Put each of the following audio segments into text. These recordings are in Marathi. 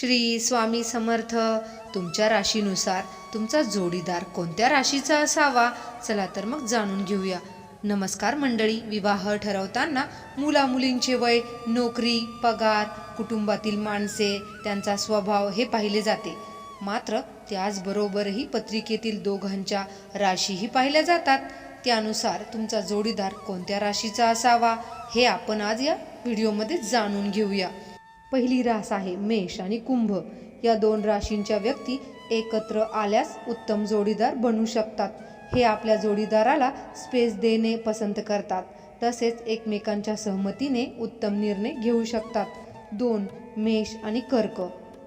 श्री स्वामी समर्थ तुमच्या राशीनुसार तुमचा जोडीदार कोणत्या राशीचा असावा? चला तर मग जाणून घेऊया. नमस्कार मंडळी विवाह ठरवताना मुलामुलींचे वय नोकरी पगार कुटुंबातील माणसे त्यांचा स्वभाव हे पाहिले जाते. मात्र त्याचबरोबरही पत्रिकेतील दोघांच्या राशीही पाहिल्या जातात. त्यानुसार तुमचा जोडीदार कोणत्या राशीचा असावा? हे आपण आज या व्हिडिओमध्ये जाणून घेऊया. पहिली रास आहे मेष आणि कुंभ. या दोन राशींच्या व्यक्ती एकत्र आल्यास उत्तम जोडीदार बनू शकतात. हे आपल्या जोडीदाराला स्पेस देणे पसंत करतात. तसेच एकमेकांच्या सहमतीने उत्तम निर्णय घेऊ शकतात. दोन मेष आणि कर्क.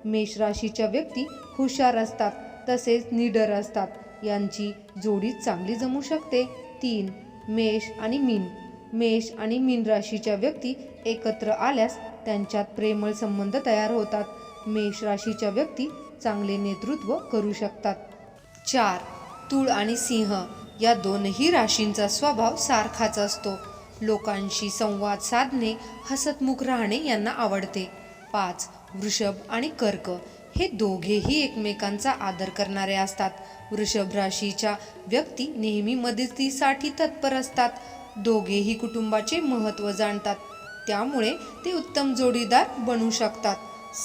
मेष राशीच्या व्यक्ती हुशार असतात तसेच निडर असतात. यांची जोडी चांगली जमू शकते. तीन मेष आणि मीन. मेष आणि मीन राशीच्या व्यक्ती एकत्र आल्यास त्यांच्यात प्रेमळ संबंध तयार होतात. मेष राशीच्या व्यक्ती चांगले नेतृत्व करू शकतात. चार तूळ आणि सिंह या दोनही राशींचा स्वभाव सारखाच असतो. लोकांशी संवाद साधणे हसतमुख राहणे यांना आवडते. पाच वृषभ आणि कर्क हे दोघेही एकमेकांचा आदर करणारे असतात. वृषभ राशीच्या व्यक्ती नेहमी मदतीसाठी तत्पर असतात. दोघेही कुटुंबाचे महत्त्व जाणतात. त्यामुळे ते उत्तम जोडीदार बनू शकतात.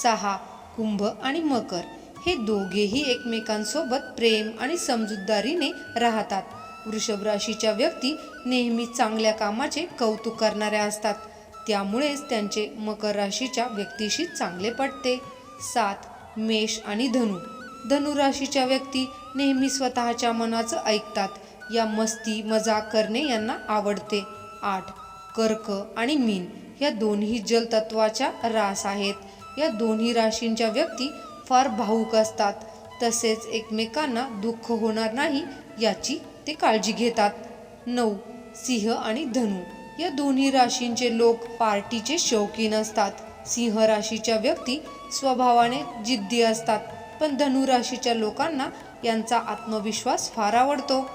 सहा कुंभ आणि मकर. हे दोघेही एकमेकांसोबत प्रेम आणि समजूतदारीने राहतात. वृषभ राशीच्या व्यक्ती नेहमी चांगल्या कामाचे कौतुक करणाऱ्या असतात. त्यामुळेच त्यांचे मकर राशीच्या व्यक्तीशी चांगले पटते. सात मेष आणि धनु. धनु राशीच्या व्यक्ती नेहमी स्वतःच्या मनाचं ऐकतात. या मस्ती मजाक करणे यांना आवडते. आठ कर्क आणि मीन. या दोन्ही जलतत्वाच्या रास आहेत. या दोन्ही राशींच्या व्यक्ती फार भाऊक असतात. तसेच एकमेकांना दुःख होणार नाही याची ते काळजी घेतात. नऊ सिंह आणि धनु. या दोन्ही राशींचे लोक पार्टीचे शौकीन असतात. सिंह राशीच्या व्यक्ती स्वभावाने जिद्दी असतात पण धनु राशीच्या लोकांना यांचा आत्मविश्वास फार आवडतो.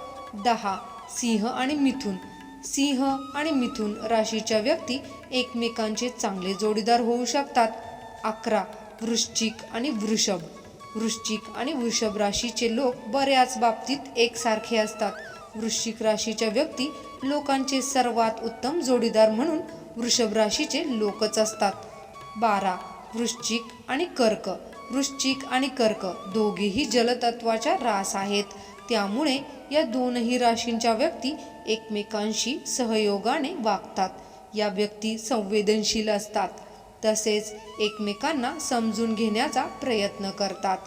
दहा सिंह आणि मिथुन. सिंह आणि मिथुन राशीच्या व्यक्ती एकमेकांचे चांगले जोडीदार होऊ शकतात. अकरा वृश्चिक आणि वृषभ. वृश्चिक आणि वृषभ राशीचे लोक बऱ्याच बाबतीत एकसारखे असतात. वृश्चिक राशीच्या व्यक्ती लोकांचे सर्वात उत्तम जोडीदार म्हणून वृषभ राशीचे लोकच असतात. बारा वृश्चिक आणि कर्क. वृश्चिक आणि कर्क दोघेही जलतत्वाच्या रास आहेत. त्यामुळे या दोनही राशींच्या व्यक्ती एकमेकांशी सहयोगाने वागतात. या व्यक्ती संवेदनशील असतात. तसेच एकमेकांना समजून घेण्याचा प्रयत्न करतात.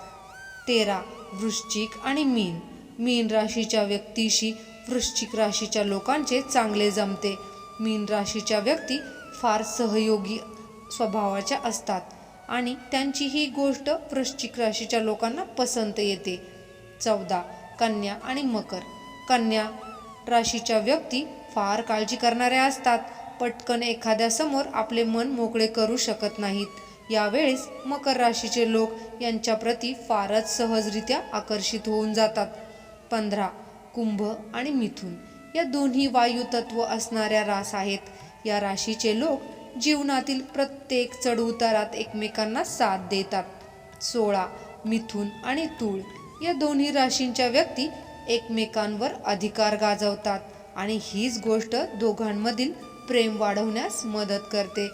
तेरा वृश्चिक आणि मीन. मीन राशीच्या व्यक्तीशी वृश्चिक राशीच्या लोकांचे चांगले जमते. मीन राशीच्या व्यक्ती फार सहयोगी स्वभावाच्या असतात आणि त्यांची ही गोष्ट वृश्चिक राशीच्या लोकांना पसंत येते. चौदा कन्या आणि मकर. कन्या राशीच्या व्यक्ती फार काळजी करणाऱ्या असतात. पटकन एखाद्यासमोर आपले मन मोकळे करू शकत नाहीत. यावेळेस मकर राशीचे लोक यांच्याप्रती फारच सहजरित्या आकर्षित होऊन जातात. पंधरा कुंभ आणि मिथुन या दोन्ही वायुतत्व असणाऱ्या रास आहेत. या राशीचे लोक जीवनातील प्रत्येक चढउतारात एकमेकांना साथ देतात. सोळा मिथुन आणि तूळ या दोन्ही राशींच्या व्यक्ती एकमेकांवर अधिकार गाजवतात आणि हीच गोष्ट दोघांमधील प्रेम वाढवण्यास मदत करते.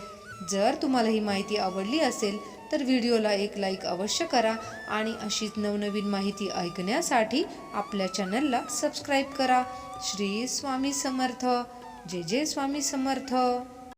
जर तुम्हाला ही माहिती आवडली असेल तर व्हिडिओला एक लाईक अवश्य करा आणि अशीच नवनवीन माहिती ऐकण्यासाठी आपल्या चॅनलला सबस्क्राईब करा. श्री स्वामी समर्थ. जय जय स्वामी समर्थ.